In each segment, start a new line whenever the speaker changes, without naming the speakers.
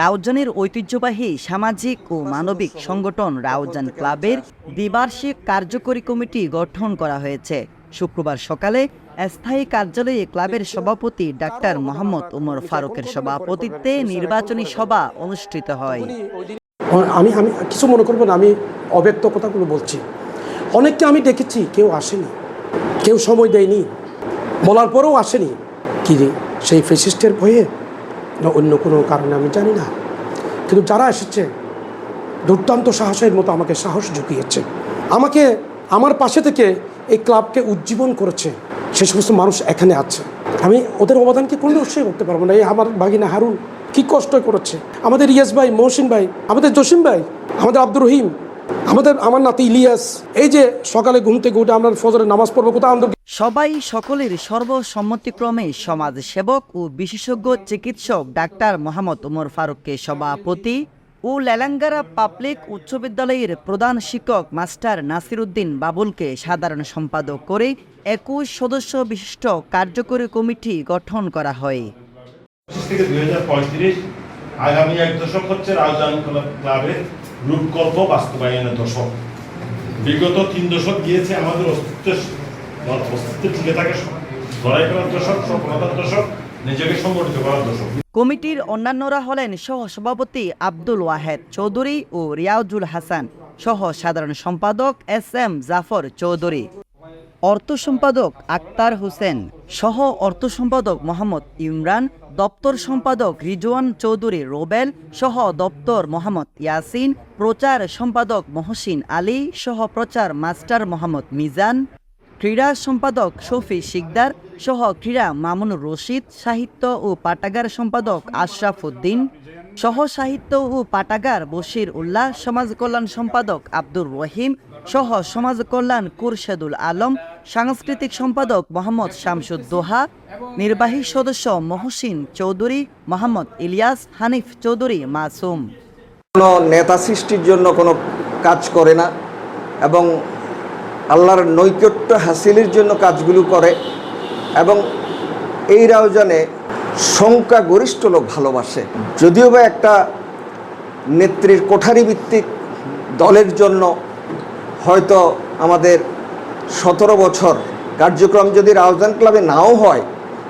রাউজানের ঐতিহ্যবাহী সামাজিক ও মানবিক সংগঠন রাউজান ক্লাবের দ্বিবার্ষিক কার্যকরী কমিটি গঠন করা হয়েছে। শুক্রবার সকালে স্থায়ী কার্যালয়ে ক্লাবের সভাপতি ডাক্তার মোহাম্মদ উমর ফারুকের সভাপতিত্বে নির্বাচনী সভা অনুষ্ঠিত হয়।
আমি আমি কিছু মনে করব না আমি অব্যক্ত কথাগুলো বলছি। অনেককে আমি দেখেছি কেউ আসেনি, কেউ সময় দেয়নি, বলার পরেও আসেনি। কি সেই ফেসিস্টের ভয়ে না অন্য কোনো কারণে আমি জানি না। কিন্তু যারা এসেছে, দুর্দান্ত সাহসের মতো আমাকে সাহস ঝুঁকিয়েছে আমাকে আমার পাশে থেকে এই ক্লাবকে উজ্জীবন করেছে। সে সমস্ত মানুষ এখানে আছে। আমি ওদের অবদানকে কোনো অবশ্যই করতে পারব না। এই আমার বাগিনা হারুন কি কষ্ট করেছে। আমাদের ইয়াস ভাই, মহসিন ভাই, আমাদের জসিম ভাই, আমাদের আব্দুর রহিম আমাদের আমার নাতি ইলিয়াস এই যে সকালে ঘুম থেকে উঠে আমরা ফজরের নামাজ পড়ব কোথাও আমাদের
সবাই সকলের সর্বসম্মতিক্রমে সমাজ সেবক ও বিশেষজ্ঞ চিকিৎসক ডাক্তার মোহাম্মদ উমর ফারুককে সভাপতি ও লেলাঙ্গারা পাবলিক উচ্চ বিদ্যালয়ের প্রধান শিক্ষক মাস্টার নাসিরুদ্দিন বাবুলকে সাধারণ সম্পাদক করে একুশ সদস্য বিশিষ্ট কার্যকরী কমিটি গঠন করা হয়।
থেকে আগামী এক দশক হচ্ছে রাজধানী ক্লাবের রূপকল্প বাস্তবায়নের দশক বিগত তিন দশক গিয়েছে আমাদের অস্তিত্ব অস্তিত্ব টিকে থাকে লড়াই করার দশক সফলতার দশক নিজেকে সংগঠিত করার দশক
কমিটির অন্যান্যরা হলেন সহ সভাপতি আব্দুল ওয়াহেদ চৌধুরী ও রিয়াজুল হাসান সহ সাধারণ সম্পাদক এস এম জাফর চৌধুরী। অর্থ সম্পাদক আক্তার হোসেন সহ অর্থ সম্পাদক মোহাম্মদ ইমরান দপ্তর সম্পাদক রিজওয়ান চৌধুরী রোবেল সহ দপ্তর মোহাম্মদ ইয়াসিন, প্রচার সম্পাদক মহসিন আলী সহ প্রচার মাস্টার মোহাম্মদ মিজান, ক্রীড়া সম্পাদক শফি শিকদার সহ ক্রীড়া মামুন রশিদ, সাহিত্য ও পাটাগার সম্পাদক আশরাফ উদ্দিন সহ সাহিত্য ও পাটাগার বশির উল্লাহ, সমাজ কল্যাণ সম্পাদক আব্দুর রহিম, সহ সমাজ কল্যাণ কুরশেদুল আলম, সাংস্কৃতিক সম্পাদক মোহাম্মদ শামসুদ্দোহা নির্বাহী সদস্য মহসিন চৌধুরী, মোহাম্মদ ইলিয়াস হানিফ চৌধুরী মাসুম।
কোনো নেতা সৃষ্টির জন্য কোনো কাজ করে না এবং আল্লাহর নৈকট্য হাসিলের জন্য কাজগুলো করে এবং এই রাউজানে সংখ্যাগরিষ্ঠ লোক ভালোবাসে। যদিও বা একটা নেত্রীর কোঠারি ভিত্তিক দলের জন্য হয়তো আমাদের সতেরো বছর কার্যক্রম যদি রাউজান ক্লাবে নাও হয়,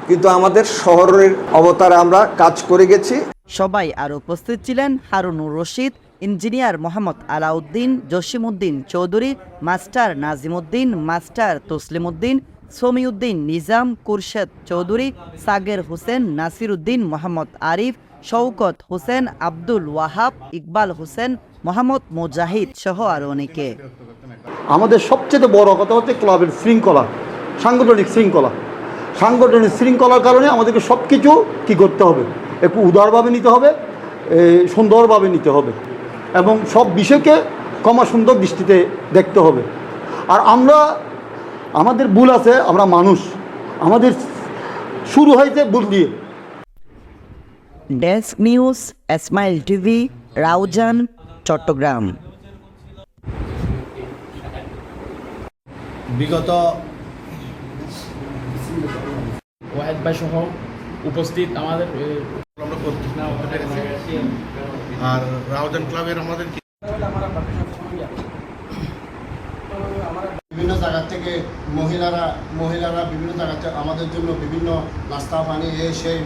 কিন্তু আমাদের শহরের অবতারে আমরা কাজ করে গেছি।
সবাই আর উপস্থিত ছিলেন Harunur Rashid, engineer Mohammad Alauddin, Jasimuddin Chowdhury, master Nazimuddin, master Taslimuddin Samiuddin Nizam Kurshed Chowdhury, Sager Hossain Nasiruddin Mohammad Arif, Shawkat Hossain, Abdul Wahab, Iqbal Hossain, Mohammad Mujahid সহ আরও অনেকে।
আমাদের সবচেয়ে বড় কথা হচ্ছে ক্লাবের শৃঙ্খলা, সাংগঠনিক শৃঙ্খলা। সাংগঠনিক শৃঙ্খলার কারণে আমাদেরকে সব কিছু কী করতে হবে? একটু উদারভাবে নিতে হবে সুন্দরভাবে নিতে হবে এবং সব বিষয়কে কমা সুন্দর দৃষ্টিতে দেখতে হবে। আর আমরা আমাদের ভুল আছে আমরা মানুষ। আমাদের শুরু হয়েছে ভুল দিয়ে।
Desk news Ismail TV Raozan Chattogram.
বিগত ওয়াহেদ ভাই সহ উপস্থিত আমাদের
আর রাউজান ক্লাবের আমাদের
বিভিন্ন জায়গা থেকে মহিলারা মহিলারা বিভিন্ন জায়গাতে আমাদের জন্য বিভিন্ন নাস্তা পানি এই সেই